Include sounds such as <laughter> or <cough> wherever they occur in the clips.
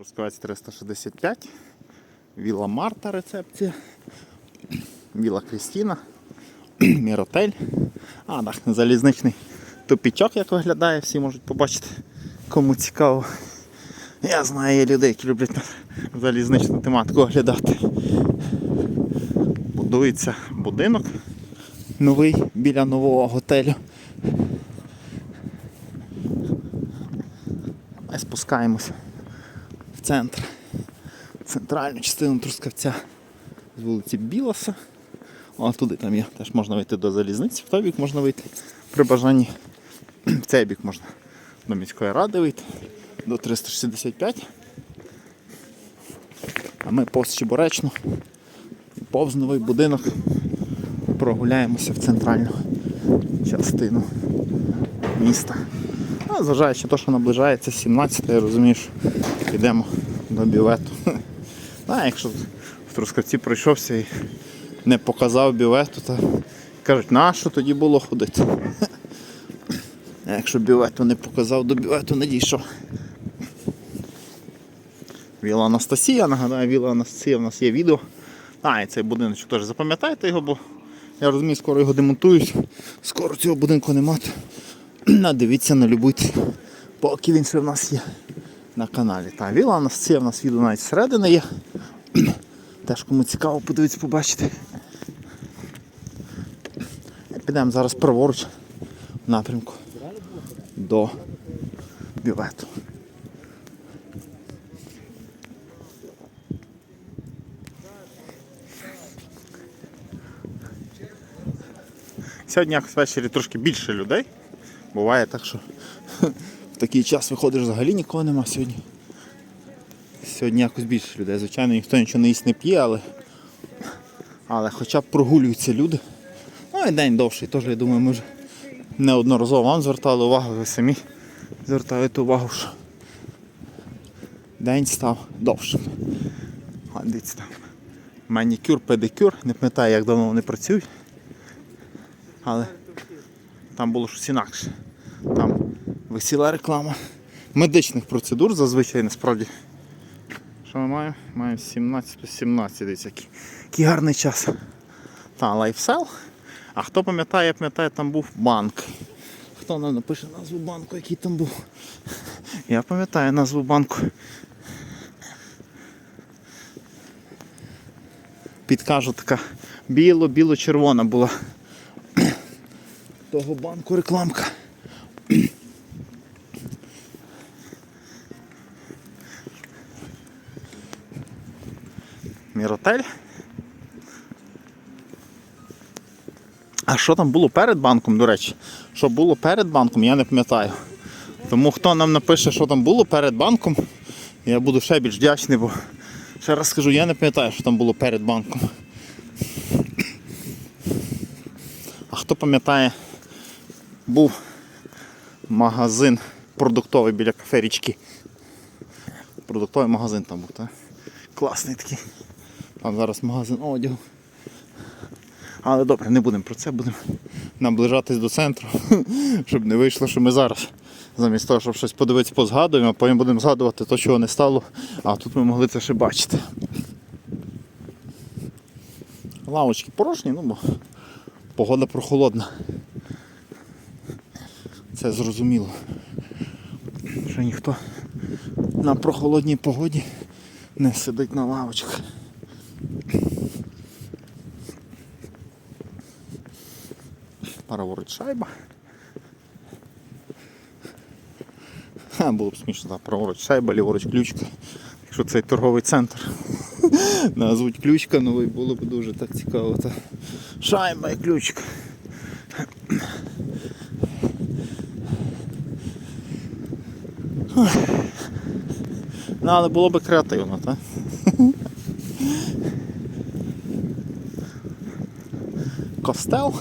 Трускавець 365, Віла Марта рецепція, Віла Крістіна, <clears throat> Міротель. А, так, залізничний тупічок, як виглядає, всі можуть побачити, кому цікаво. Я знаю є людей, які люблять залізничну тематику оглядати. Будується будинок новий біля нового готелю. Ми спускаємося центр, центральну частину Трускавця з вулиці Білоса. О, туди там є. Теж можна вийти до залізниці, в той бік можна вийти при бажанні. В цей бік можна до міської ради вийти, до 365. А ми повз Чебуречну, повз новий будинок прогуляємося в центральну частину міста. А зважаючи на те, що наближається 17, я розумію, що йдемо до бювету. <laughs> А якщо в Трускавці пройшовся і не показав бювету, то кажуть, на що тоді було ходити? <laughs> А якщо бювету не показав, до бювету не дійшов. Віла Анастасія, нагадаю, Віла Анастасія в нас є відео. А, і цей будиночок теж запам'ятайте його, бо я розумію, скоро його демонтують. Скоро цього будинку нема. <clears throat> то Дивіться, налюбуйте, поки він ще в нас є на каналі. Та Віла Анастасія в нас відео навіть зсередини є. <clears throat> Теж кому цікаво, подивіться, побачити. Підемо зараз праворуч в напрямку до бювету. Сьогодні якось ввечері трошки більше людей. Буває так, що <laughs> такий час виходиш взагалі нікого нема сьогодні. Сьогодні якось більше людей. Звичайно, ніхто нічого не їсть не п'є, але, але хоча б прогулюються люди. Ну і день довший, теж я думаю, ми вже неодноразово вам звертали увагу, ви самі звертаєте увагу, що день став довшим. А дивіться там. Манікюр, педикюр, не пам'ятаю, як давно вони працюють. Але там було щось інакше. Висіла реклама медичних процедур зазвичай насправді. Що ми маємо? Маємо 17 плюс 17, дивіться, який, який гарний час. Та, лайфсел. А хто пам'ятає, я пам'ятаю, там був банк. Хто нам напише назву банку, який там був? Я пам'ятаю назву банку. Підкажу, така біло-біло-червона була того банку рекламка. Міротель. А що там було перед банком, до речі? Що було перед банком, я не пам'ятаю. Тому хто нам напише, що там було перед банком, я буду ще більш вдячний, бо ще раз скажу, я не пам'ятаю, що там було перед банком. А хто пам'ятає, був магазин продуктовий біля кафе річки. Продуктовий магазин там був, так? Класний такий. Там зараз магазин одягу. Але добре, не будемо про це, будемо наближатись до центру, <laughs> щоб не вийшло, що ми зараз, замість того, щоб щось подивитися, позгадуємо, а потім будемо згадувати те, чого не стало, а тут ми могли це ще бачити. Лавочки порожні, ну бо погода прохолодна. Це зрозуміло. Що ніхто на прохолодній погоді не сидить на лавочках. Праворуч шайба. Ха, було б смішно, так, праворуч шайба, ліворуч ключка. Якщо цей торговий центр <laughs> назвуть ключка новий, було б дуже так цікаво. Та. Шайба і ключка. Ну, але було б креативно, так? Костел.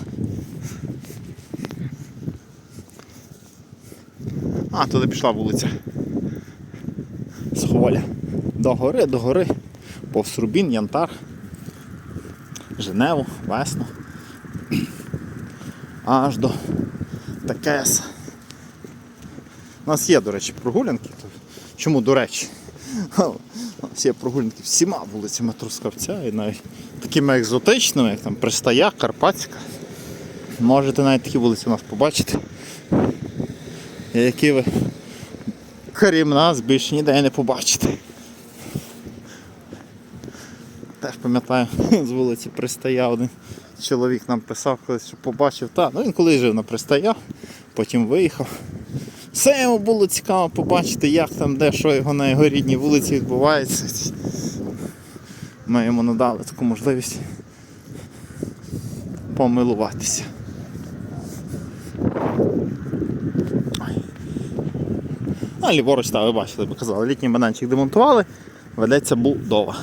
А, туди пішла вулиця. Схоля. До гори, до гори. Повз Рубін, Янтар. Женеву, Весну. <clears throat> Аж до ТКС. У нас є, до речі, прогулянки. Чому до речі? <laughs> Всі прогулянки всіма вулицями Трускавця і навіть такими екзотичними, як там Пристая, Карпатська. Можете навіть такі вулиці у нас побачити. Які ви крім нас більше ніде не побачите. Теж пам'ятаю, <laughs> з вулиці Пристая один чоловік нам писав колись, що побачив. Та, ну він колись жив на Пристая, потім виїхав. Все йому було цікаво побачити, як там, де, що його на його рідній вулиці відбувається. Ми йому надали таку можливість помилуватися. А ліворуч, так, ви бачили, ви казали, літній бананчик демонтували, ведеться будова.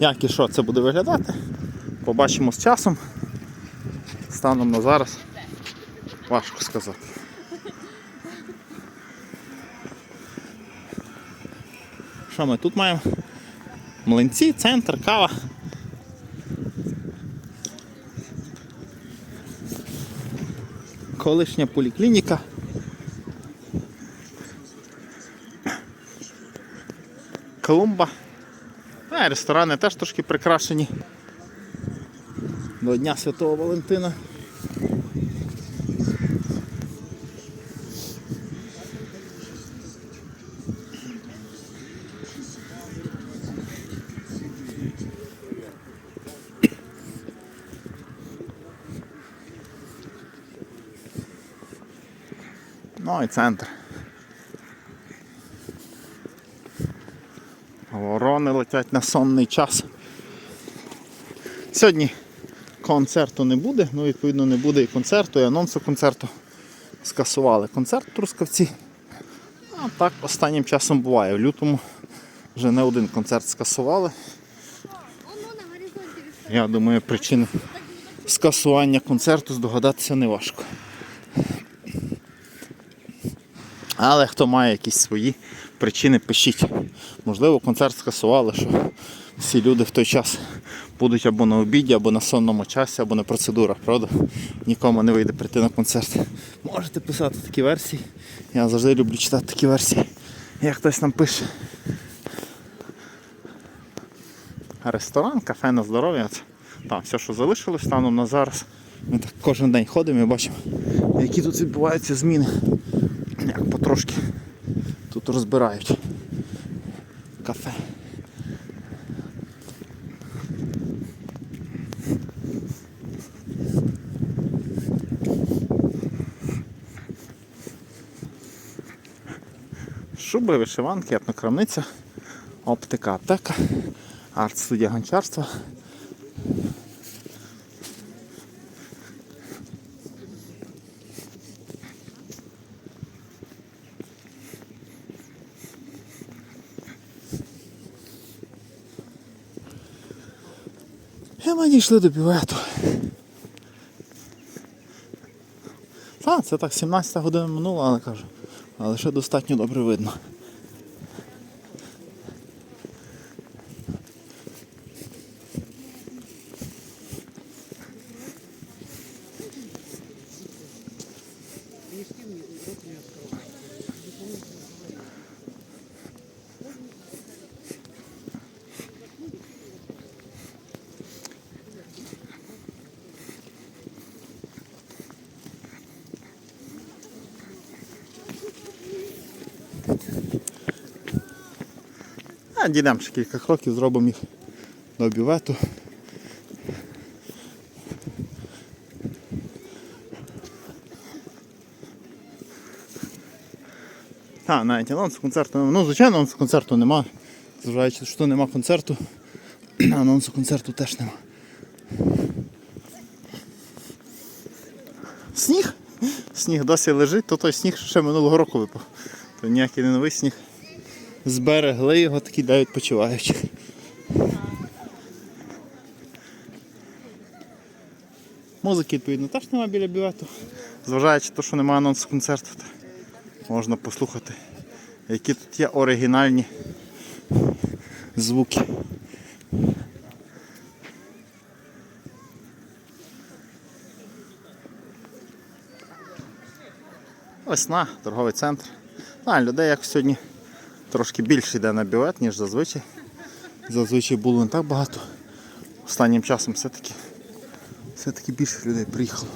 Як і що це буде виглядати, побачимо з часом. Станом на зараз важко сказати. Що ми тут маємо? Млинці, центр, кава. Колишня поліклініка. Клумба. А, ресторани теж трошки прикрашені. До Дня Святого Валентина. Ну і центр. Ворони летять на сонний час. Сьогодні концерту не буде, ну відповідно не буде і концерту, і анонсу концерту. Скасували концерт Трускавці. А так останнім часом буває. В лютому вже не один концерт скасували. Я думаю, причини скасування концерту здогадатися не важко. Але хто має якісь свої причини, пишіть. Можливо, концерт скасували, що всі люди в той час будуть або на обіді, або на сонному часі, або на процедурах, правда? Нікому не вийде прийти на концерт. Можете писати такі версії. Я завжди люблю читати такі версії. Як хтось нам пише. Ресторан, кафе на здоров'я. Там все, що залишилось станом на зараз. Ми так кожен день ходимо і бачимо, які тут відбуваються зміни. Як потрошки тут розбирають кафе. Шуби, вишиванки, етнокрамниця, оптика, аптека, арт-студія гончарства. Дійшли до бювету. Так, це так 17 година минула, але кажу. Але ще достатньо добре видно. А дійдемо ще кілька кроків, зробимо їх до бювету. А, навіть анонсу концерту немає. Ну, звичайно, анонсу концерту немає. Зважаючи, що нема концерту, <clears throat> анонсу концерту теж нема. Сніг? Сніг досі лежить, то той сніг ще минулого року випав. То ніякий не новий сніг. Зберегли його, такі де відпочивають. Музики, відповідно, теж немає біля бювету. Зважаючи те, що немає анонсу концерту, то можна послухати, які тут є оригінальні звуки. Весна, торговий центр. А, людей як сьогодні трошки більше йде на ніж зазвичай. Зазвичай було не так багато. Останнім часом все-таки все-таки більше людей приїхало.